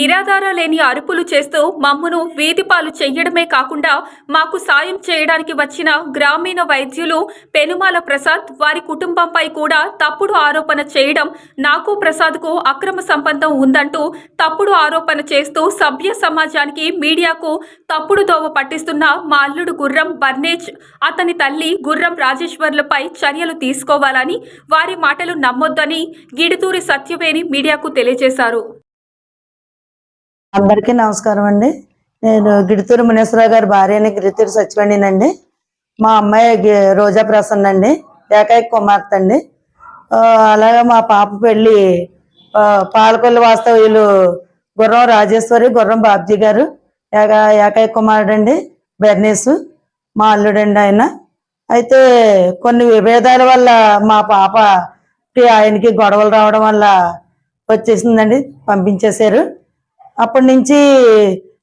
నిరాధార లేని అరుపులు చేస్తూ మమ్మును వీధిపాలు చెయ్యడమే కాకుండా మాకు సాయం చేయడానికి వచ్చిన గ్రామీణ వైద్యులు పెనుమాల ప్రసాద్ వారి కుటుంబంపై కూడా తప్పుడు ఆరోపణ చేయడం నాకు ప్రసాద్కు అక్రమ సంబంధం ఉందంటూ తప్పుడు ఆరోపణ చేస్తూ సభ్య సమాజానికి మీడియాకు తప్పుడు దోవ పట్టిస్తున్న మా అల్లుడు గుర్రం బర్నేజ్ అతని తల్లి గుర్రం రాజేశ్వర్లపై చర్యలు తీసుకోవాలని వారి మాటలు నమ్మొద్దని గిడితూరి సత్యవేణి మీడియాకు తెలియజేశారు. అందరికీ నమస్కారం అండి. నేను గిడితూరు మునేశ్వరరావు గారి భార్యని గిడుతూరు సచివండినండి మా అమ్మాయి రోజా ప్రసన్న అండి. ఏకైక కుమార్తె అండి. అలాగే మా పాప పెళ్ళి పాలకొల్లు వాస్తవ్యులు గుర్రం రాజేశ్వరి గుర్రం బాబ్జీ గారు ఏక ఏకైక కుమారుడు అండి బెర్నీసు మా అల్లుడండి ఆయన. అయితే కొన్ని విభేదాల వల్ల మా పాపకి ఆయనకి గొడవలు రావడం వల్ల వచ్చేసిందండి పంపించేశారు. అప్పటి నుంచి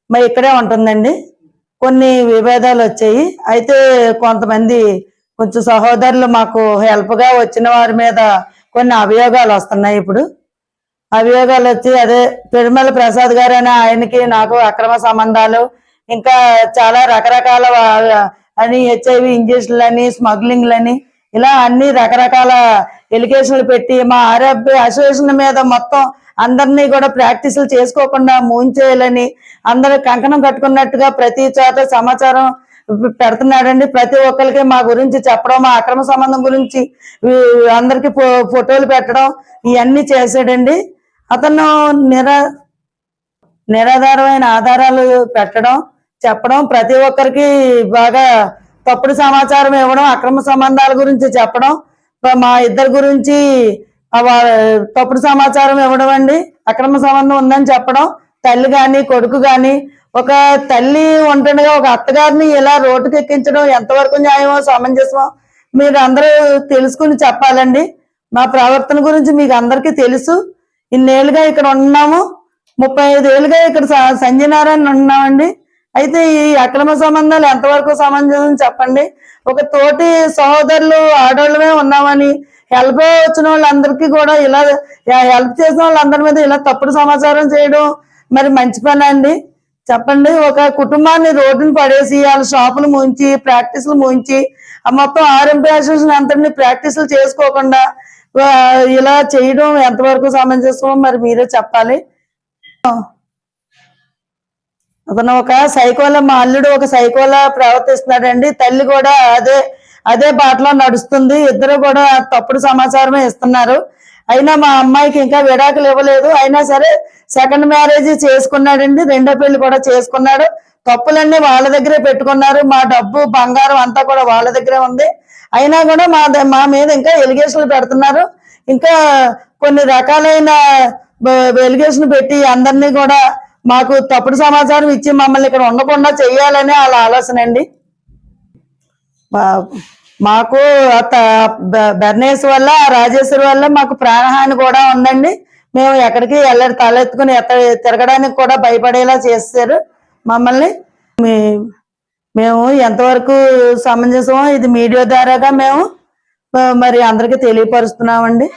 మరి ఇక్కడే ఉంటుందండి. కొన్ని విభేదాలు వచ్చాయి. అయితే కొంతమంది కొంచెం సహోదరులు మాకు హెల్ప్గా వచ్చిన వారి మీద కొన్ని అభియోగాలు వస్తున్నాయి ఇప్పుడు. అభియోగాలు వచ్చి అదే పెరుమల ప్రసాద్ గారు అనే ఆయనకి నాకు అక్రమ సంబంధాలు ఇంకా చాలా రకరకాల అని హెచ్ఐవి ఇంజక్షన్లని స్మగ్లింగ్లని ఇలా అన్ని రకరకాల ఎలిగేషన్లు పెట్టి మా ఆరోగ్య అసోసియేషన్ మీద మొత్తం అందరినీ కూడా ప్రాక్టీసులు చేసుకోకుండా మూంచేయాలని అందరూ కంకణం కట్టుకున్నట్టుగా ప్రతి చోట సమాచారం పెడుతున్నాడండి. ప్రతి ఒక్కరికి మా గురించి చెప్పడం మా అక్రమ సంబంధం గురించి అందరికి ఫో- ఫోటోలు పెట్టడం ఇవన్నీ చేశాడండి. అతను నిరా నిరాధారమైన ఆధారాలు పెట్టడం చెప్పడం ప్రతి ఒక్కరికి బాగా తప్పుడు సమాచారం ఇవ్వడం అక్రమ సంబంధాల గురించి చెప్పడం మా ఇద్దరి గురించి తప్పుడు సమాచారం ఇవ్వడం అండి. అక్రమ సంబంధం ఉందని చెప్పడం తల్లి కానీ కొడుకు కానీ ఒక తల్లి ఉంటుండగా ఒక అత్తగారిని ఇలా రోడ్డుకి ఎక్కించడం ఎంతవరకు న్యాయమో సమంజసమో మీరు అందరూ తెలుసుకుని చెప్పాలండి. మా ప్రవర్తన గురించి మీకు అందరికీ తెలుసు. ఇన్నేళ్ళుగా ఇక్కడ ఉన్నాము. ముప్పై ఐదు ఏళ్ళుగా ఇక్కడ స- సంజయనారాయణ ఉన్నామండి. అయితే ఈ అక్రమ సంబంధాలు ఎంతవరకు సమంజసం చెప్పండి? ఒక తోటి సహోదరులు ఆడవాళ్ళమే ఉన్నామని హెల్ప్ వచ్చిన వాళ్ళందరికీ కూడా ఇలా హెల్ప్ చేసిన వాళ్ళందరి మీద ఇలా తప్పుడు సమాచారం చేయడం మరి మంచి పని అండి. చెప్పండి ఒక కుటుంబాన్ని రోడ్డును పడేసి వాళ్ళ షాపులు ముంచి ప్రాక్టీసులు ముంచి ఆ మొత్తం ఆర్ఎంపీ అసోసియేషన్ అంతటిని ప్రాక్టీసులు చేసుకోకుండా ఇలా చేయడం ఎంతవరకు సమంజసం మరి మీరే చెప్పాలి. అతను ఒక సైకోల మా అల్లుడు ఒక సైకోలా ప్రవర్తిస్తున్నాడండి. తల్లి కూడా అదే అదే బాటలో నడుస్తుంది. ఇద్దరు కూడా తప్పుడు సమాచారమే ఇస్తున్నారు. అయినా మా అమ్మాయికి ఇంకా విడాకులు ఇవ్వలేదు. అయినా సరే సెకండ్ మ్యారేజ్ చేసుకున్నాడండి. రెండో పెళ్ళి కూడా చేసుకున్నాడు. తప్పులన్నీ వాళ్ళ దగ్గరే పెట్టుకున్నారు. మా డబ్బు బంగారం అంతా కూడా వాళ్ళ దగ్గరే ఉంది. అయినా కూడా మా మా మీద ఇంకా ఎలిగేషన్లు పెడుతున్నారు. ఇంకా కొన్ని రకాలైన ఎలిగేషన్ పెట్టి అందరినీ కూడా మాకు తప్పుడు సమాచారం ఇచ్చి మమ్మల్ని ఇక్కడ ఉండకుండా చెయ్యాలని వాళ్ళ ఆలోచన అండి. మాకు బ- బెర్నేస్ వల్ల రాజేశ్వరి వల్ల మాకు ప్రాణహాని కూడా ఉందండి. మేము ఎక్కడికి వెళ్ళ తలెత్తుకుని ఎత్త తిరగడానికి కూడా భయపడేలా చేస్తారు మమ్మల్ని. మీ- మేము ఎంతవరకు సమంజసమో ఇది మీడియా ద్వారాగా మేము మరి అందరికీ తెలియపరుస్తున్నామండి.